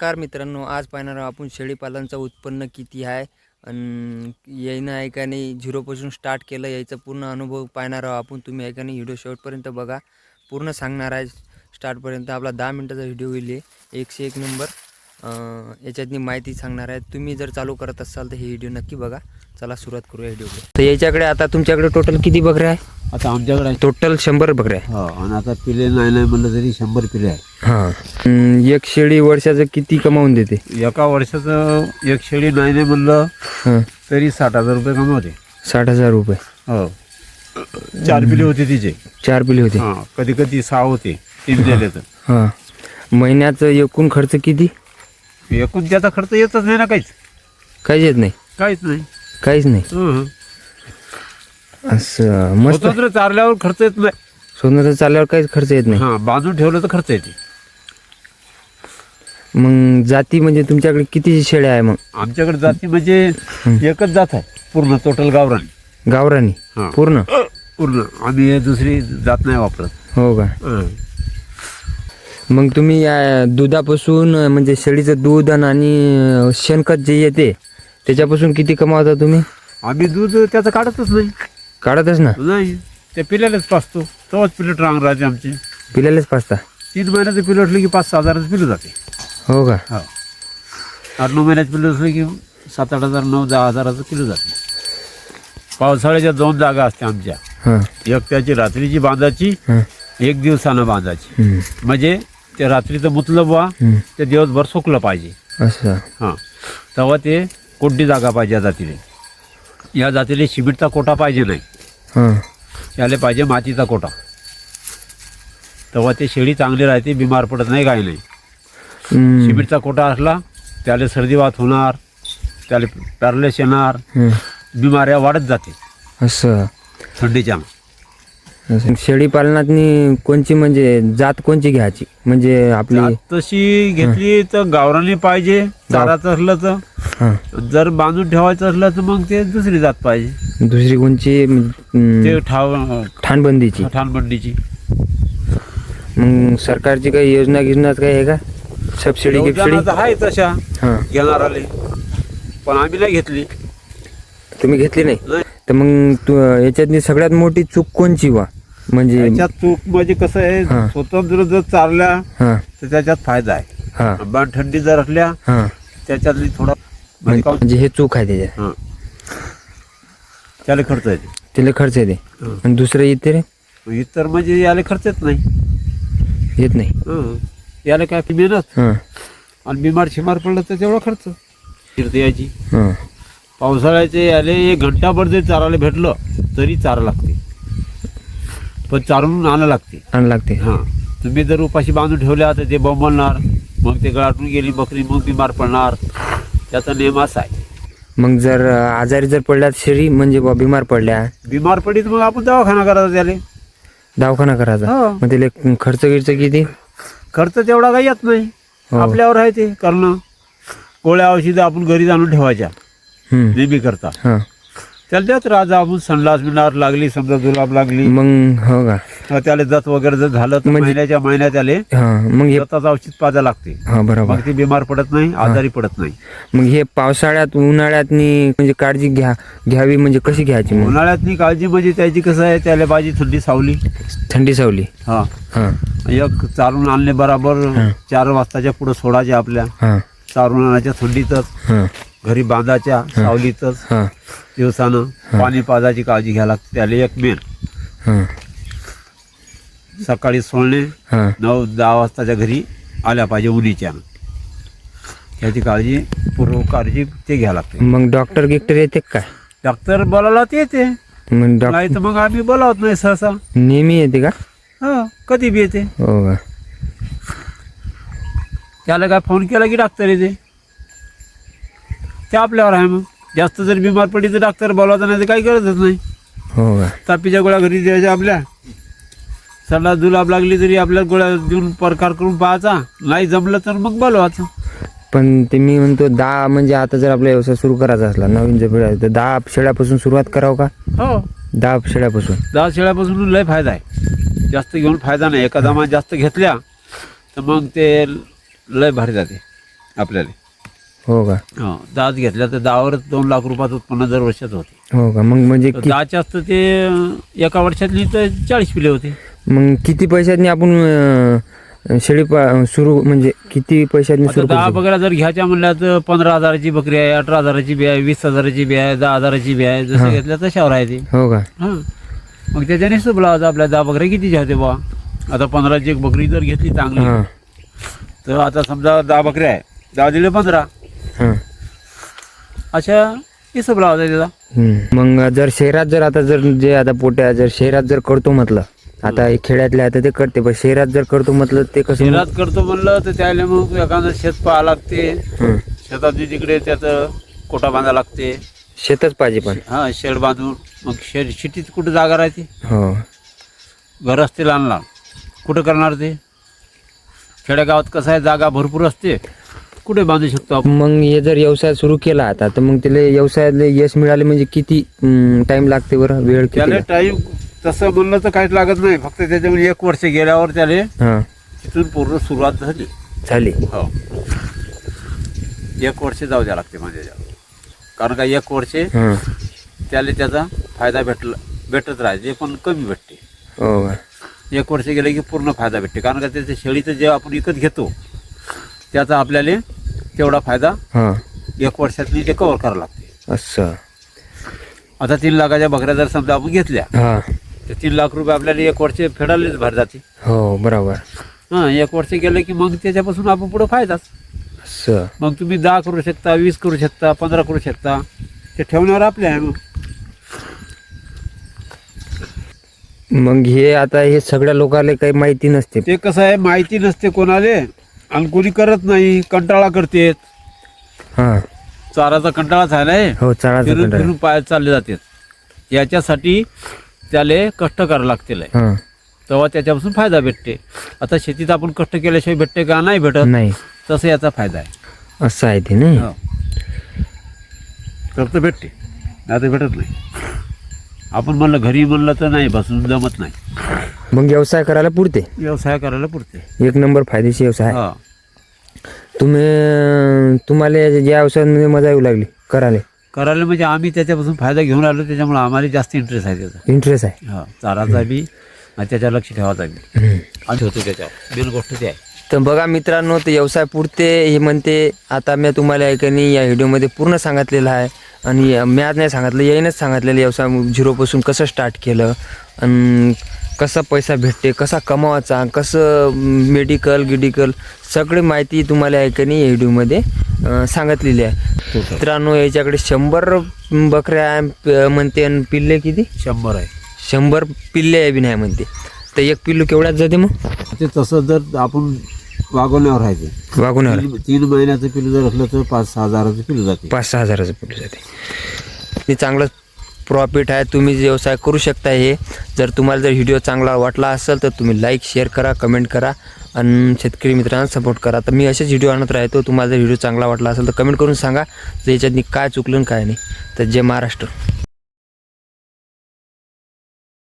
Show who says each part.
Speaker 1: नमस्कार मित्रांनो आज पाहणार आहोत आपण शेळीपालनचं उत्पन्न किती आहे आणि यायनं आहे का नाही झिरोपासून स्टार्ट केलं यायचा पूर्ण अनुभव पाहणार आहोत आपण. तुम्ही आहे का नाही व्हिडिओ शेवटपर्यंत बघा. पूर्ण सांगणार आहे स्टार्टपर्यंत. आपला दहा मिनटाचा व्हिडिओ होईल एकशे एक नंबर. याच्यातनी माहिती सांगणार आहे. तुम्ही जर चालू करत असाल तर हे व्हिडिओ नक्की बघा. चला सुरुवात करूया व्हिडिओ. तर याच्याकडे आता तुमच्याकडे टोटल किती बकऱ्या आहे?
Speaker 2: आता आमच्याकडे.
Speaker 1: टोटल शंभर बकऱ्या आहे
Speaker 2: हो आणि आता पिले नाही नाही म्हणलं तरी शंभर पिले आहे
Speaker 1: हां. एक शेळी वर्षाचं किती कमावून देते?
Speaker 2: एका वर्षाचं एक शेळी नाही नाही म्हणलं
Speaker 1: हां.
Speaker 2: तरी साठ हजार रुपये कमावते.
Speaker 1: साठ हजार रुपये.
Speaker 2: हो. चार पिले होते तिचे.
Speaker 1: चार पिले होते.
Speaker 2: हा कधी कधी सहा होते तीन दिले तर.
Speaker 1: हां. महिन्याचं एकूण खर्च किती?
Speaker 2: एकूण त्याचा खर्च येतच नाही ना काहीच.
Speaker 1: काहीच येत नाही.
Speaker 2: काहीच नाही.
Speaker 1: काहीच नाही.
Speaker 2: हं.
Speaker 1: असं मस्त.
Speaker 2: स्वतंत्र चारल्यावर खर्च येत नाही.
Speaker 1: स्वतंत्र चालल्यावर काहीच खर्च येत नाही.
Speaker 2: हा बांधून ठेवलं तर खर्च येते.
Speaker 1: मग जाती म्हणजे तुमच्याकडे किती शेळ्या आहे मग?
Speaker 2: आमच्याकडे जाती म्हणजे एकच जात आहे पूर्ण टोटल गावरान.
Speaker 1: गावरानी?
Speaker 2: हा.
Speaker 1: पूर्ण?
Speaker 2: पूर्ण. आम्ही हे दुसरी जात नाही वापरत.
Speaker 1: हो का?
Speaker 2: हं.
Speaker 1: मग तुम्ही या दुधापासून अं, म्हणजे शेळीचं दूध आणि अं, शेणखत जे येते त्याच्यापासून किती कमावता तुम्ही?
Speaker 2: आम्ही दूध त्याचं काढतच नाही.
Speaker 1: काढतच ना?
Speaker 2: नाही ते पिल्यालाच पाचतो. तेव्हाच पिलट रांग राहते आमचे.
Speaker 1: पिल्यालाच पाचता?
Speaker 2: तीन महिन्याचं पिलं असलं की पाच सहा हजाराचं पिलं जाते.
Speaker 1: हो का?
Speaker 2: हो. आठ नऊ महिन्याचं पिलं असलं की सात आठ हजार नऊ दहा हजाराचं पिलं जाते. पावसाळ्याच्या दोन जागा असते आमच्या.
Speaker 1: हां.
Speaker 2: एक त्याची रात्रीची बांधायची
Speaker 1: हां.
Speaker 2: एक दिवसानं बांधायची
Speaker 1: हम्म,
Speaker 2: म्हणजे ते रात्रीचं मुतलं बुवा
Speaker 1: हम्म.
Speaker 2: ते दिवसभर सुकलं पाहिजे.
Speaker 1: असं
Speaker 2: हां. तेव्हा ते कोणती जागा पाहिजे या जातीले? या जातीले सिमेंटचा कोटा पाहिजे नाही.
Speaker 1: हां
Speaker 2: याले पाहिजे मातीचा कोटा. तेव्हा ते शेळी चांगली राहते बिमार पडत नाही काही नाही सिमेंटचा कोटा असला त्याला सर्दी वात होणार त्याला पॅरलेस येणार. बिमाऱ्या वाढत जाते.
Speaker 1: असं.
Speaker 2: थंडीच्या.
Speaker 1: शेळी पालनातनी कोणची म्हणजे जात कोणची घ्यायची? म्हणजे आपली
Speaker 2: तशी घेतली तर गावरानी पाहिजे चाराचं असलं तर. जर बांधून ठेवायचं असलं तर मग ते दुसरी जात पाहिजे.
Speaker 1: दुसरी कोणची?
Speaker 2: ते ठाव
Speaker 1: ठाणबंदीची.
Speaker 2: ठाणबंडीची
Speaker 1: मग सरकारची काही योजना गिजना काही आहे का? सबसिडी
Speaker 2: तर आहे तशा. घेणार आले. पण आम्ही नाही घेतली.
Speaker 1: तुम्ही घेतली नाही?
Speaker 2: नाही.
Speaker 1: तर मग तू याच्यातली सगळ्यात मोठी चूक कोणची वा? म्हणजे
Speaker 2: त्याच्यात चूक म्हणजे कसं
Speaker 1: हा.
Speaker 2: आहे स्वतंत्र जर चालल्या
Speaker 1: हां.
Speaker 2: तर त्याच्यात फायदा आहे.
Speaker 1: हां.
Speaker 2: बाण थंडी जर असल्या
Speaker 1: हां.
Speaker 2: त्याच्यातली थोडा म्हणजे
Speaker 1: म्हणजे हे चूक आहे त्याच्यात.
Speaker 2: हं. त्याला खर्च येते.
Speaker 1: त्याला खर्च येते.
Speaker 2: हं.
Speaker 1: आणि दुसरं येते रे
Speaker 2: इतर म्हणजे याला खर्च येत नाही.
Speaker 1: येत नाही.
Speaker 2: हं. याला काय मेहनत
Speaker 1: हां.
Speaker 2: आणि बिमार शिमार पडलं तर तेवढा खर्च. फिरते याची.
Speaker 1: हां.
Speaker 2: पावसाळ्याचे याले एक घंटाभर जरी चारायला भेटलं तरी चारा लागते. पण चारून आणा लागते.
Speaker 1: आण लागते.
Speaker 2: हां. तुम्ही जर उपाशी बांधून ठेवल्या तर ते बोंबलणार मग ते गळाटून गेली बकरी मग बिमार पडणार. त्याचा नियम असा आहे.
Speaker 1: मग जर अं, आजारी जर पडल्यात शरीर म्हणजे बुवा बिमार पडल्या.
Speaker 2: बिमार पडली तर मग आपण दवाखाना करायचा त्याले.
Speaker 1: दवाखाना करायचा?
Speaker 2: हो.
Speaker 1: मग त्याला खर्च गिर्च किती?
Speaker 2: खर्च तेवढा काही येत नाही.
Speaker 1: हो.
Speaker 2: आपल्यावर आहे ते करणं. गोळ्या औषधं आपण घरी आणून ठेवायच्या.
Speaker 1: हम्म.
Speaker 2: नेहमी करता.
Speaker 1: हां.
Speaker 2: त्याला त्यात राजा आपण संडास बिंडास लागली समजा जुलाब लागली.
Speaker 1: मग हो का?
Speaker 2: त्याला जत वगैरे जर झालं तर
Speaker 1: म्हणजे-
Speaker 2: महिन्याच्या महिन्यात
Speaker 1: हां मग हे
Speaker 2: जताचं औषध पाजा लागते.
Speaker 1: हां बरोबर.
Speaker 2: मग ते बिमार पडत नाही आजारी पडत नाही.
Speaker 1: मग हे पावसाळ्यात उन्हाळ्यात म्हणजे काळजी घ्या घ्यावी म्हणजे कशी घ्यायची मग?
Speaker 2: उन्हाळ्यातली काळजी म्हणजे त्याची कसं आहे त्याला पाहिजे थंडी सावली.
Speaker 1: थंडी सावली.
Speaker 2: हा.
Speaker 1: हां.
Speaker 2: एक चारून आणले बराबर. चार वाजताच्या पुढे सोडायचे आपल्या.
Speaker 1: हां.
Speaker 2: चारून आणायच्या थंडीतच.
Speaker 1: हां.
Speaker 2: घरी बांधायच्या सावलीतच
Speaker 1: हां.
Speaker 2: दिवसानं पाणी पाजायची काळजी घ्यायला लागते. त्याला एक मेन
Speaker 1: हां.
Speaker 2: सकाळी सोडणे
Speaker 1: हां.
Speaker 2: नऊ दहा वाजताच्या घरी आल्या पाहिजे उन्हीच्या. त्याची काळजी पूर्व काळजी ते घ्यायला लागते.
Speaker 1: मग डॉक्टर गिक्टर येते का काय?
Speaker 2: डॉक्टर बोलावला ते येते.
Speaker 1: मग डॉक्टर
Speaker 2: नाही तर मग आम्ही बोलावत नाही सहसा.
Speaker 1: नेहमी येते का?
Speaker 2: हा कधी बी येते.
Speaker 1: हो का?
Speaker 2: त्याला काय फोन केला की डॉक्टर येते. ते आपल्यावर आहे मग. जास्त जर बिमार पडली तर डॉक्टर बोलावता नाही तर काही गरजच नाही.
Speaker 1: हो का?
Speaker 2: तापीच्या गोळ्या घरी द्यायच्या आपल्या. सल्ला जुलाब लागली तरी आपल्या गोळ्या देऊन प्रकार करून पाहायचा. नाही जमलं तर मग बोलवायचं.
Speaker 1: पण ते मी म्हणतो दहा म्हणजे आता जर आपला व्यवसाय सुरू करायचा असला नवीन जर पिढ्या तर दहा शेळ्यापासून सुरुवात करावं का?
Speaker 2: हो.
Speaker 1: दहा शेळ्यापासून.
Speaker 2: दहा शेळ्यापासून लय फायदा आहे. जास्त घेऊन फायदा नाही. एका दमा जास्त घेतल्या तर मग ते लय भारी जाते आपल्याला.
Speaker 1: हो का?
Speaker 2: हो दात घेतल्या तर दहावरच दोन लाख रुपयाचं उत्पन्न दर वर्षात होते.
Speaker 1: हो का? मग म्हणजे कि-
Speaker 2: दहाचे असतं ते एका वर्षातली तर चाळीस पिले होते.
Speaker 1: मग किती पैशातनी आपण अं, शेळी पा सुरू म्हणजे किती पैशातनी
Speaker 2: आता
Speaker 1: सुरू
Speaker 2: दहा
Speaker 1: करू शकतो?
Speaker 2: बकऱ्या जर घ्यायच्या म्हणल्या तर पंधरा हजाराची बकरी आहे अठरा हजाराची बी आहे वीस हजाराची बी आहे दहा हजाराची बी आहे जसं घेतल्या तशावर आहे ते.
Speaker 1: हो का?
Speaker 2: हां. मग त्याच्याने हिशोब लावायचा आपल्या दहा बकऱ्या किती होते बा आता पंधराची एक बकरी जर घेतली चांगली
Speaker 1: हां.
Speaker 2: तर आता समजा दहा बकऱ्या आहे दहा दिले पंधरा.
Speaker 1: हां.
Speaker 2: अशा लावायचा त्याचा
Speaker 1: हम्म. मग जर शहरात जर आता जर जे आता पोट्या जर शहरात जर करतो म्हटलं आता हे खेड्यातले आता ते करते पण शहरात जर करतो म्हटलं ते कसं
Speaker 2: शहरात करतो म्हणलं तर त्याला मग एखादं शेत पाहा लागते.
Speaker 1: हं.
Speaker 2: शेतात तिकडे त्याचं कोटा बांधा लागते.
Speaker 1: शेतच पाहिजे पण.
Speaker 2: हा शेड बांधून मग शेड शिटीत कुठं जागा राहते?
Speaker 1: हो.
Speaker 2: घर असते लहान लहान कुठं करणार ते? खेडेगावात कसं आहे जागा भरपूर असते. कुठे बांधू शकतो आपण?
Speaker 1: मग हे जर व्यवसाय सुरू केला आता तर मग त्याला व्यवसायात यश मिळाले म्हणजे किती टाइम लागते बरं? वेळ किती
Speaker 2: त्याला टाईम तसं म्हणलं तर काहीच लागत नाही. फक्त त्याच्यामध्ये एक वर्ष गेल्यावर त्याला
Speaker 1: हां.
Speaker 2: तिथून पूर्ण सुरुवात झाली.
Speaker 1: झाली.
Speaker 2: हो. एक वर्ष जाऊ द्या लागते माझ्या कारण का एक वर्ष
Speaker 1: हां.
Speaker 2: त्याला त्याचा फायदा भेटला भेटत राहायचे पण कमी भेटते.
Speaker 1: हो का?
Speaker 2: एक वर्ष गेलं की पूर्ण फायदा भेटते. कारण का त्याच्या शेळीचं जे आपण विकत घेतो त्याचा आपल्याला तेवढा फायदा
Speaker 1: हां.
Speaker 2: एक वर्षातली ते कव्हर करावं लागते.
Speaker 1: असं
Speaker 2: आता तीन लाखाच्या बकऱ्या जर समजा आपण घेतल्या
Speaker 1: हां.
Speaker 2: तर तीन लाख रुपये आपल्याला एक वर्ष फेडायलाच भर जाते.
Speaker 1: हो बरोबर.
Speaker 2: हां एक वर्ष गेलं की मग त्याच्यापासून आपण पुढं फायदाच.
Speaker 1: असं
Speaker 2: मग तुम्ही दहा करू शकता वीस करू शकता पंधरा करू शकता ते ठेवण्यावर आपले आहे मग.
Speaker 1: मग हे आता हे सगळ्या लोकांना काही माहिती नसते.
Speaker 2: ते कसं आहे माहिती नसते कोणाले. आणि कोणी करत नाही कंटाळा करतेत
Speaker 1: हां.
Speaker 2: चाराचा कंटाळाच आहे ना हे.
Speaker 1: चाळाचा
Speaker 2: फिरून
Speaker 1: कंटाळा.
Speaker 2: फिरून पायात चालले जातात याच्यासाठी त्याले कष्ट करावं लागतील.
Speaker 1: हां.
Speaker 2: तेव्हा त्याच्यापासून फायदा भेटते. आता शेतीत आपण कष्ट केल्याशिवाय भेटते का? नाही भेटत.
Speaker 1: नाही.
Speaker 2: तसं याचा फायदा आहे.
Speaker 1: असं आहे ते नाही.
Speaker 2: हो. तर तर भेटते. नाही तर भेटत नाही. आपण म्हणलं घरी म्हणलं तर नाही बसून जमत नाही.
Speaker 1: मग व्यवसाय करायला पुरते?
Speaker 2: व्यवसाय करायला पुरते.
Speaker 1: एक नंबर फायदेशीर व्यवसाय आहे.
Speaker 2: हा.
Speaker 1: तुम्ही तुम्हाला या व्यवसायामध्ये मजा येऊ लागली करायला?
Speaker 2: करायला म्हणजे आम्ही त्याच्यापासून फायदा घेऊन आलो त्याच्यामुळे आम्हाला जास्त इंटरेस्ट आहे त्याचा.
Speaker 1: इंटरेस्ट आहे.
Speaker 2: हा चाराचा बी आणि त्याच्यावर लक्ष ठेवायचा बी. आणि ठेवतो त्याच्यावर. मेन गोष्ट ते आहे.
Speaker 1: तर बघा मित्रांनो ते व्यवसाय पुरते हे म्हणते. आता मी तुम्हाला ऐकणी या व्हिडिओमध्ये पूर्ण सांगितलेलं आहे. आणि मी आज नाही सांगितलं येईनच सांगितलेलं व्यवसाय झिरोपासून कसं स्टार्ट केलं. आणि कसा पैसा भेटते कसा कमावायचा कसं मेडिकल गिडिकल सगळी माहिती तुम्हाला ऐकणी या व्हिडिओमध्ये सांगितलेली आहे. मित्रांनो याच्याकडे शंभर बकऱ्या म्हणते आणि पिल्ले किती?
Speaker 2: शंभर आहे.
Speaker 1: शंभर पिल्ले आहे बी नाही म्हणते. तर एक पिल्लू केवढ्यात जाते मग?
Speaker 2: ते तसं जर आपण वागवण्यावर राहायचे तीन तीन महिन्याचं पिल्लू जर असलं तर पाच सहा हजाराचं पिल्लू जाते.
Speaker 1: पाच सहा हजाराचं पिल्लू जाते. ते चांगलं प्रॉफिट आहे तुम्ही व्यवसाय करू शकता हे. जर तुम्हाला जर व्हिडिओ चांगला वाटला असेल तर तुम्ही लाईक शेअर करा कमेंट करा आणि शेतकरी मित्रांना सपोर्ट करा. तर मी असेच व्हिडिओ आणत राहतो तुम्हाला जर व्हिडिओ चांगला वाटला असेल तर कमेंट करून सांगा तर याच्यातनी काय चुकलं काय नाही. तर जय महाराष्ट्र.